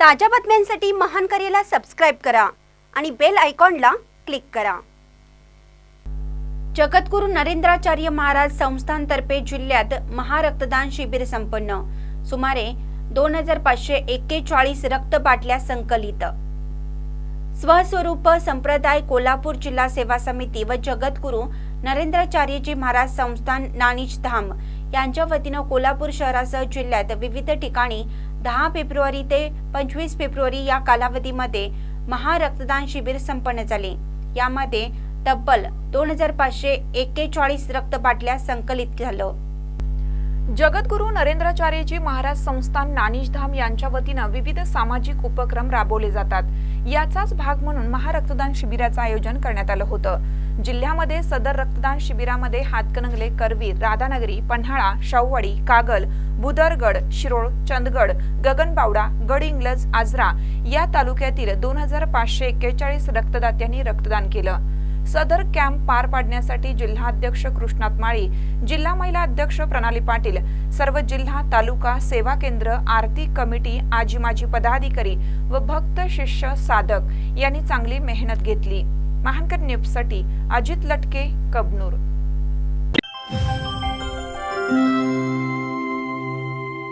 ताज्या बातम्यांसाठी महान करेला सबस्क्राईब करा आणि बेल आयकॉनला क्लिक करा. जगद्गुरू नरेंद्राचार्य महाराज संस्थानतर्फे जिल्ह्यात महारक्तदान शिबिर संपन्न. सुमारे दोन हजार पाचशे एक्केचाळीस रक्त बाटल्या संकलित. स्वस्वरूप संप्रदाय कोल्हापूर जिल्हा सेवा समिती व जगद्गुरू नरेंद्राचार्यजी महाराज संस्थान नानिज धाम यांच्या वतीनं कोल्हापूर शहरासह जिल्ह्यात विविध ठिकाणी दहा फेब्रुवारी ते पंचवीस फेब्रुवारी या कालावधीमध्ये महारक्तदान शिबिर संपन्न झाले. यामध्ये तब्बल दोन हजार पाचशे एक्केचाळीस रक्तबाटल्या संकलित झालं. जगद्गुरू नरेंद्राचार्यजी महाराज संस्थान नानिशधाम यांच्या वतीनं विविध सामाजिक उपक्रम राबवले जातात. याचाच भाग म्हणून महारक्तदान शिबिराचं आयोजन करण्यात आलं होतं. जिल्ह्यामध्ये सदर रक्तदान शिबिरामध्ये हातकणंगले करवीर राधानगरी पन्हाळा शाहूवाडी कागल बुदरगड शिरोळ चंदगड गगनबावडा गडहिंग्लज आजरा या तालुक्यातील दोन हजार पाचशे एक्केचाळीस रक्तदात्यांनी रक्तदान केलं. सदर कॅम्प पार पाडण्यासाठी जिल्हाध्यक्ष कृष्णात माळी जिल्हा महिला अध्यक्ष प्रणाली पाटील सर्व जिल्हा तालुका सेवा केंद्र आरती कमिटी आजी माजी पदाधिकारी व भक्त शिष्य साधक यांनी चांगली मेहनत घेतली. महानकर न्यूजसाठी अजित लटके कबनूर.